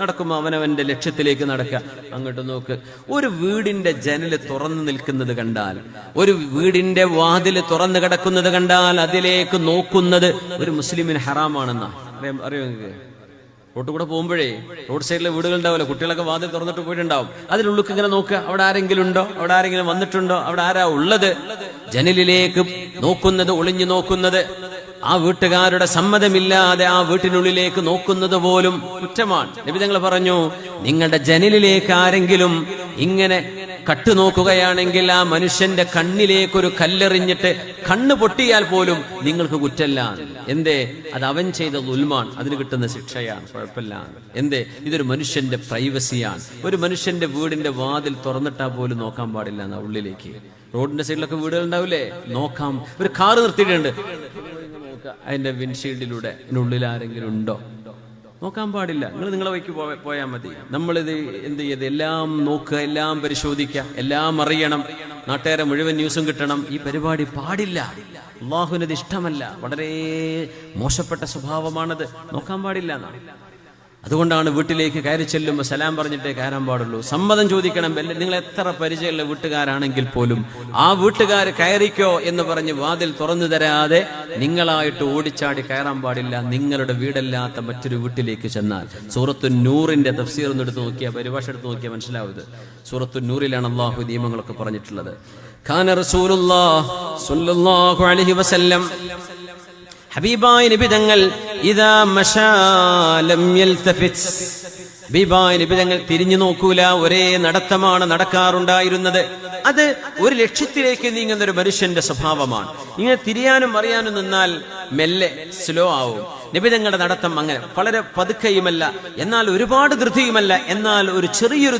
നടക്കുമ്പോൾ അവനവന്റെ ലക്ഷ്യത്തിലേക്ക് നടക്കുക. അങ്ങോട്ട് നോക്ക്. ഒരു വീടിന്റെ ജനൽ തുറന്നു നിൽക്കുന്നത് കണ്ടാൽ ഒരു വീടിന്റെ വാതിൽ തുറന്നു കിടക്കുന്നത് കണ്ടാൽ അതിലേക്ക് നോക്കുന്നത് ഒരു മുസ്ലിമിന് ഹറാമാണെന്നാ. അറിയാം അറിയോ റോട്ട് കൂടെ പോകുമ്പോഴേ റോഡ് സൈഡിലെ വീടുകൾ ഉണ്ടാവില്ല കുട്ടികളൊക്കെ വാതിൽ തുറന്നിട്ട് പോയിട്ടുണ്ടാവും. അതിനുള്ളിൽ ഇങ്ങനെ നോക്കുക അവിടെ ആരെങ്കിലും ഉണ്ടോ? അവിടെ ആരെങ്കിലും വന്നിട്ടുണ്ടോ? അവിടെ ആരാ ഉള്ളത്? ജനലിലേക്ക് നോക്കുന്നത് ഒളിഞ്ഞു നോക്കുന്നത്. ആ വീട്ടുകാരുടെ സമ്മതമില്ലാതെ ആ വീട്ടിനുള്ളിലേക്ക് നോക്കുന്നത് പോലും കുറ്റമാണ്. നബി തങ്ങൾ പറഞ്ഞു നിങ്ങളുടെ ജനലിലേക്ക് ആരെങ്കിലും ഇങ്ങനെ കട്ടു നോക്കുകയാണെങ്കിൽ ആ മനുഷ്യന്റെ കണ്ണിലേക്ക് ഒരു കല്ലെറിഞ്ഞിട്ട് കണ്ണ് പൊട്ടിയാൽ പോലും നിങ്ങൾക്ക് കുറ്റല്ല. എന്തേ? അത് അവൻ ചെയ്ത ഉൽമാൻ അതിന് കിട്ടുന്ന ശിക്ഷയാണ്. കുഴപ്പമില്ല. എന്തേ? ഇതൊരു മനുഷ്യന്റെ പ്രൈവസിയാണ്. ഒരു മനുഷ്യന്റെ വീടിന്റെ വാതിൽ തുറന്നിട്ടാ പോലും നോക്കാൻ പാടില്ല ഉള്ളിലേക്ക്. റോഡിന്റെ സൈഡിലൊക്കെ വീടുകൾ ഉണ്ടാവില്ലേ നോക്കാം. ഒരു കാറ് നിർത്തിയിട്ടുണ്ട്. നോക്കുക അതിന്റെ വിൻഷീൽഡിലൂടെ ഉള്ളിൽ ആരെങ്കിലും ഉണ്ടോ? നോക്കാൻ പാടില്ല. നിങ്ങൾ നിങ്ങളെ വഴിക്ക് പോയാൽ മതി. നമ്മളിത് എന്ത് ചെയ്ത് എല്ലാം നോക്കുക എല്ലാം പരിശോധിക്കുക എല്ലാം അറിയണം. നാട്ടുകാരെ മുഴുവൻ ന്യൂസും കിട്ടണം. ഈ പരിപാടി പാടില്ല. അള്ളാഹുവിനത് ഇഷ്ടമല്ല. വളരെ മോശപ്പെട്ട സ്വഭാവമാണത്. നോക്കാൻ പാടില്ല എന്നാണ്. അതുകൊണ്ടാണ് വീട്ടിലേക്ക് കയറി ചെല്ലുമ്പോൾ സലാം പറഞ്ഞിട്ടേ കയറാൻ പാടുള്ളൂ. സമ്മതം ചോദിക്കണം നിങ്ങൾ എത്ര പരിചയമുള്ള വീട്ടുകാരാണെങ്കിൽ പോലും ആ വീട്ടുകാർ കയറിക്കോ എന്ന് പറഞ്ഞ് വാതിൽ തുറന്നു തരാതെ നിങ്ങളായിട്ട് ഓടിച്ചാടി കയറാൻ പാടില്ല. നിങ്ങളുടെ വീടല്ലാത്ത മറ്റൊരു വീട്ടിലേക്ക് ചെന്നാൽ. സൂറത്തു നൂറിന്റെ തഫ്സീർ ഒന്ന് എടുത്ത് നോക്കിയാൽ പരിഭാഷ എടുത്ത് നോക്കിയാൽ മനസ്സിലാവുന്നത്. സൂറത്തു നൂറിലാണ് അള്ളാഹു നിയമങ്ങളൊക്കെ പറഞ്ഞിട്ടുള്ളത്. ഖാന അലൈഹി വസല്ലം. ഹബീബായ നിബിതങ്ങൾ ഇതാ മഷാലം ഹബീബായ നിബിതങ്ങൾ തിരിഞ്ഞു നോക്കൂല ഒരേ നടത്തമാണ് നടക്കാറുണ്ടായിരുന്നത്. അത് ഒരു ലക്ഷ്യത്തിലേക്ക് നീങ്ങുന്ന ഒരു മനുഷ്യന്റെ സ്വഭാവമാണ്. ഇങ്ങനെ തിരിയാനും അറിയാനും നിന്നാൽ മെല്ലെ സ്ലോ ആവും. നിബിതങ്ങളുടെ നടത്തം അങ്ങനെ വളരെ പതുക്കയുമല്ല എന്നാൽ ഒരുപാട് ധൃതിയുമല്ല എന്നാൽ ഒരു ചെറിയൊരു